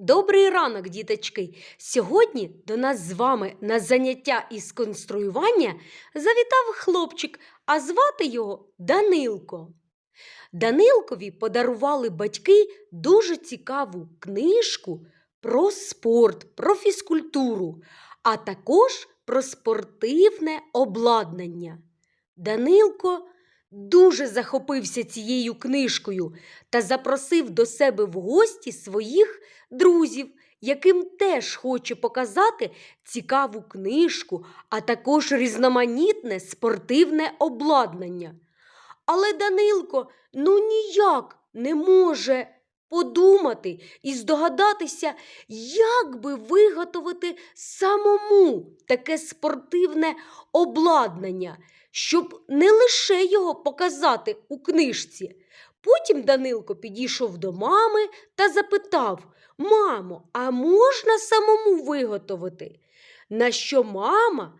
Добрий ранок, діточки! Сьогодні до нас з вами на заняття із конструювання завітав хлопчик, а звати його Данилко. Данилкові подарували батьки дуже цікаву книжку про спорт, про фізкультуру, а також про спортивне обладнання. Данилко дуже захопився цією книжкою та запросив до себе в гості своїх друзів, яким теж хоче показати цікаву книжку, а також різноманітне спортивне обладнання. Але Данилко ну ніяк не може подумати і здогадатися, як би виготовити самому таке спортивне обладнання, щоб не лише його показати у книжці. Потім Данилко підійшов до мами та запитав Мамо, а можна самому виготовити? На що мама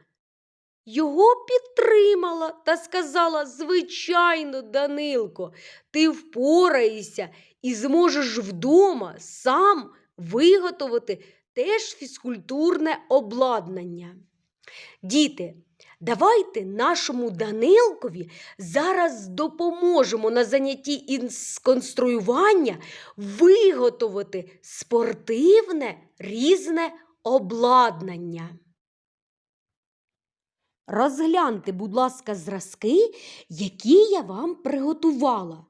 його підтримала та сказала: Звичайно, Данилко, ти впораєшся і зможеш вдома сам виготовити теж фізкультурне обладнання. Діти, давайте нашому Данилкові зараз допоможемо на занятті із конструювання виготовити спортивне різне обладнання. Розгляньте, будь ласка, зразки, які я вам приготувала.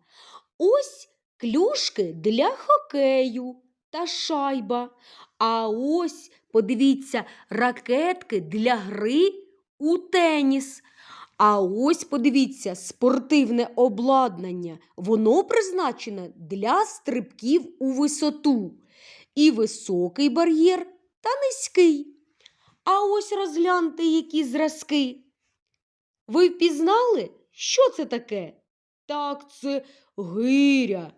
Ось клюшки для хокею та шайба. А ось, подивіться, ракетки для гри у теніс. А ось, подивіться, спортивне обладнання. Воно призначене для стрибків у висоту. І високий бар'єр та низький. А ось розгляньте, які зразки. Ви впізнали, що це таке? Так, це гиря.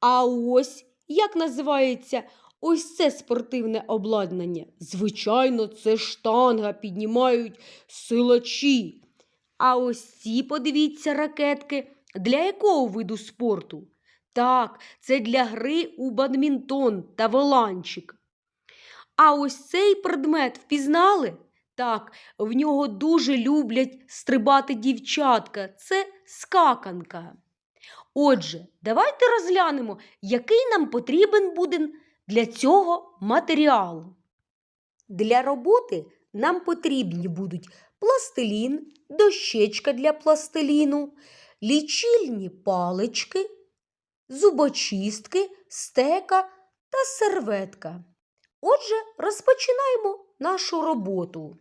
А ось як називається ось це спортивне обладнання? Звичайно, це штанга піднімають силачі. А ось ці, подивіться, ракетки для якого виду спорту? Так, це для гри у бадмінтон та воланчик. А ось цей предмет впізнали? Так, в нього дуже люблять стрибати дівчатка. Це скаканка. Отже, давайте розглянемо, який нам потрібен буде для цього матеріал. Для роботи нам потрібні будуть пластилін, дощечка для пластиліну, лічильні палички, зубочистки, стека та серветка. Отже, розпочинаємо нашу роботу.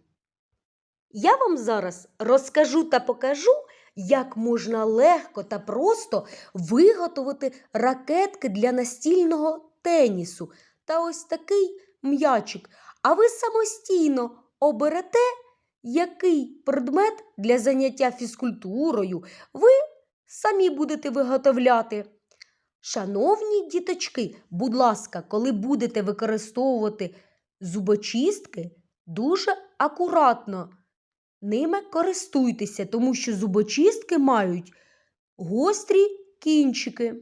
Я вам зараз розкажу та покажу, як можна легко та просто виготовити ракетки для настільного тенісу та ось такий м'ячик. А ви самостійно оберете, який предмет для заняття фізкультурою ви самі будете виготовляти. Шановні діточки, будь ласка, коли будете використовувати зубочистки, дуже акуратно ними користуйтеся, тому що зубочистки мають гострі кінчики.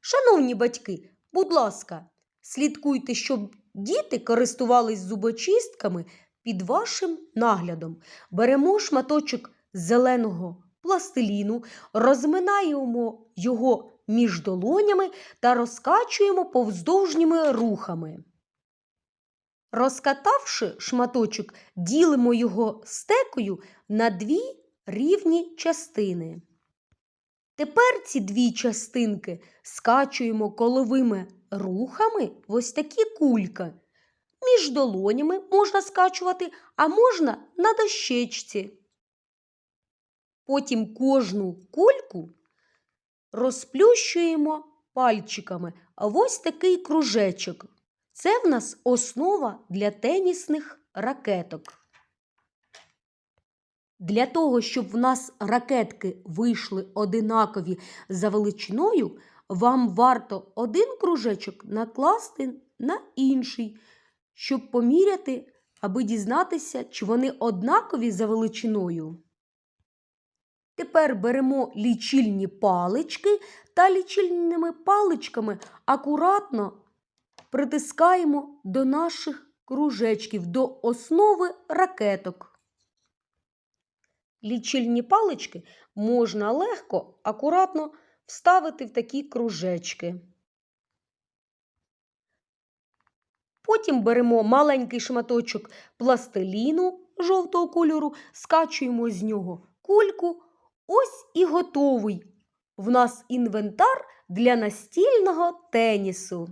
Шановні батьки, будь ласка, слідкуйте, щоб діти користувались зубочистками під вашим наглядом. Беремо шматочок зеленого пластиліну, розминаємо його між долонями та розкачуємо повздовжніми рухами. Розкатавши шматочок, ділимо його стекою на дві рівні частини. Тепер ці дві частинки скачуємо коловими рухами в ось такі кульки. Між долонями можна скачувати, а можна на дощечці. Потім кожну кульку розплющуємо пальчиками в ось такий кружечок. Це в нас основа для тенісних ракеток. Для того, щоб в нас ракетки вийшли одинакові за величиною, вам варто один кружечок накласти на інший, щоб поміряти, аби дізнатися, чи вони однакові за величиною. Тепер беремо лічильні палички та лічильними паличками акуратно притискаємо до наших кружечків, до основи ракеток. Лічильні палички можна легко, акуратно вставити в такі кружечки. Потім беремо маленький шматочок пластиліну жовтого кольору, скачуємо з нього кульку. Ось і готовий в нас інвентар для настільного тенісу.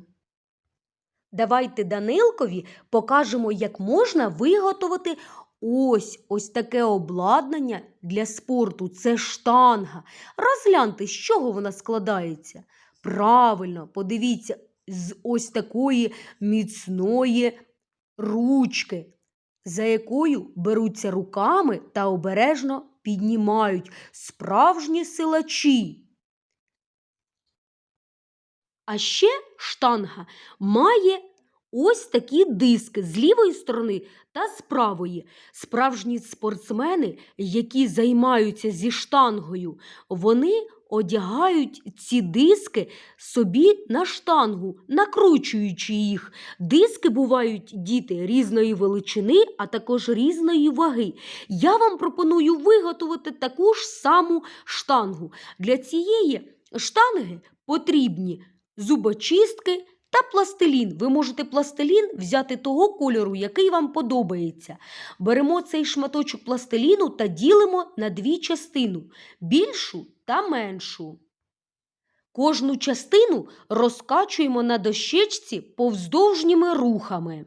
Давайте Данилкові покажемо, як можна виготовити ось ось таке обладнання для спорту. Це штанга. Розгляньте, з чого вона складається. Правильно, подивіться, з ось такої міцної ручки, за якою беруться руками та обережно піднімають справжні силачі. А ще штанга має ось такі диски з лівої сторони та з правої. Справжні спортсмени, які займаються зі штангою, вони одягають ці диски собі на штангу, накручуючи їх. Диски бувають діти різної величини, а також різної ваги. Я вам пропоную виготовити таку ж саму штангу. Для цієї штанги потрібні зубочистки та пластилін. Ви можете пластилін взяти того кольору, який вам подобається. Беремо цей шматочок пластиліну та ділимо на дві частини більшу та меншу. Кожну частину розкачуємо на дощечці повздовжніми рухами.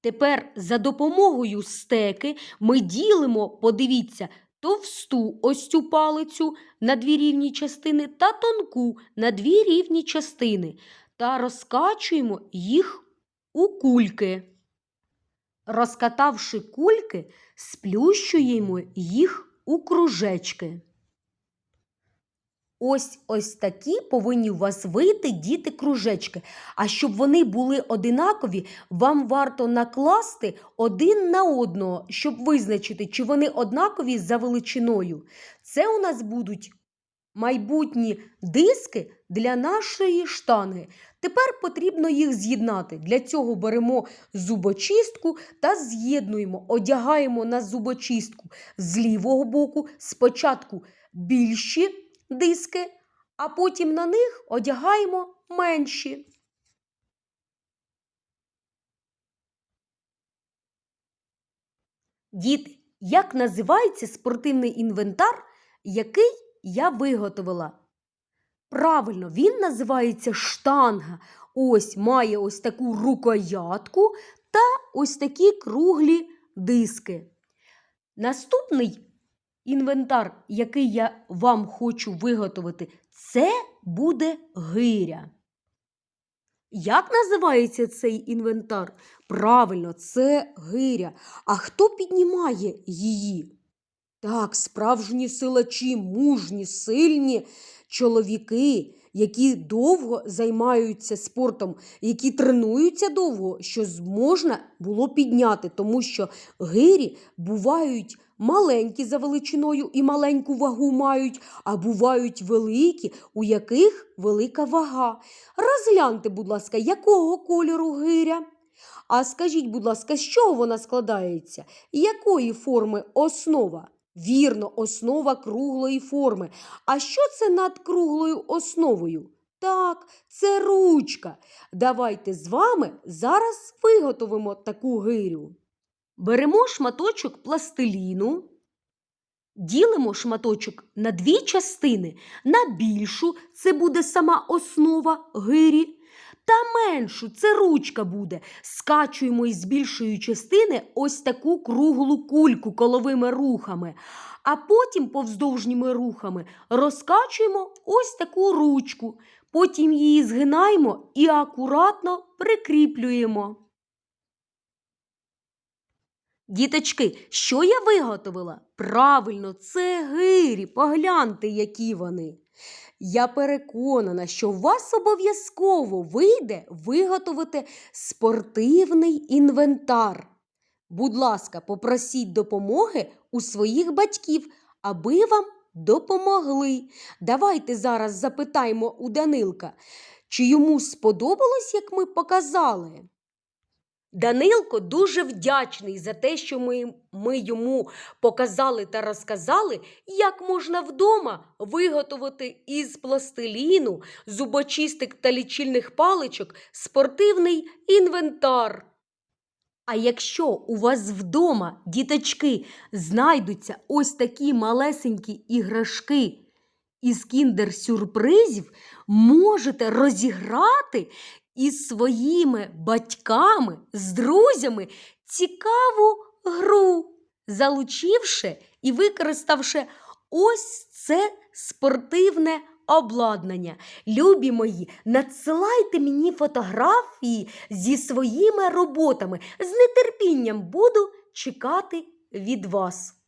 Тепер за допомогою стеки ми ділимо, подивіться, товсту ось цю палицю на дві рівні частини та тонку на дві рівні частини та розкачуємо їх у кульки. Розкатавши кульки, сплющуємо їх у кружечки. Ось ось такі повинні у вас вийти діти кружечки. А щоб вони були одинакові, вам варто накласти один на одного, щоб визначити, чи вони однакові за величиною. Це у нас будуть майбутні диски для нашої штанги. Тепер потрібно їх з'єднати. Для цього беремо зубочистку та з'єднуємо, одягаємо на зубочистку з лівого боку спочатку більші диски, а потім на них одягаємо менші. Діти, як називається спортивний інвентар, який я виготовила? Правильно, він називається штанга. Ось має ось таку рукоятку та ось такі круглі диски. Наступний інвентар, який я вам хочу виготовити, це буде гиря. Як називається цей інвентар? Правильно, це гиря. А хто піднімає її? Так, справжні силачі, мужні, сильні чоловіки, які довго займаються спортом, які тренуються довго, що можна було підняти, тому що гирі бувають маленькі за величиною і маленьку вагу мають, а бувають великі, у яких велика вага. Розгляньте, будь ласка, якого кольору гиря? А скажіть, будь ласка, з чого вона складається? Якої форми основа? Вірно, основа круглої форми. А що це над круглою основою? Так, це ручка. Давайте з вами зараз виготовимо таку гирю. Беремо шматочок пластиліну, ділимо шматочок на дві частини. На більшу це буде сама основа гирі. Та меншу це ручка буде. Скачуємо із більшої частини ось таку круглу кульку коловими рухами, а потім повздовжніми рухами розкачуємо ось таку ручку. Потім її згинаємо і акуратно прикріплюємо. Діточки, що я виготовила? Правильно, це гирі. Погляньте, які вони. Я переконана, що у вас обов'язково вийде виготовити спортивний інвентар. Будь ласка, попросіть допомоги у своїх батьків, аби вам допомогли. Давайте зараз запитаємо у Данилка, чи йому сподобалось, як ми показали. Данилко дуже вдячний за те, що ми, ми йому показали та розказали, як можна вдома виготовити із пластиліну, зубочистик та лічильних паличок спортивний інвентар. А якщо у вас вдома, діточки, знайдуться ось такі малесенькі іграшки із кіндер-сюрпризів, можете розіграти із своїми батьками, з друзями цікаву гру, залучивши і використавши ось це спортивне обладнання. Любі мої, надсилайте мені фотографії зі своїми роботами. З нетерпінням буду чекати від вас.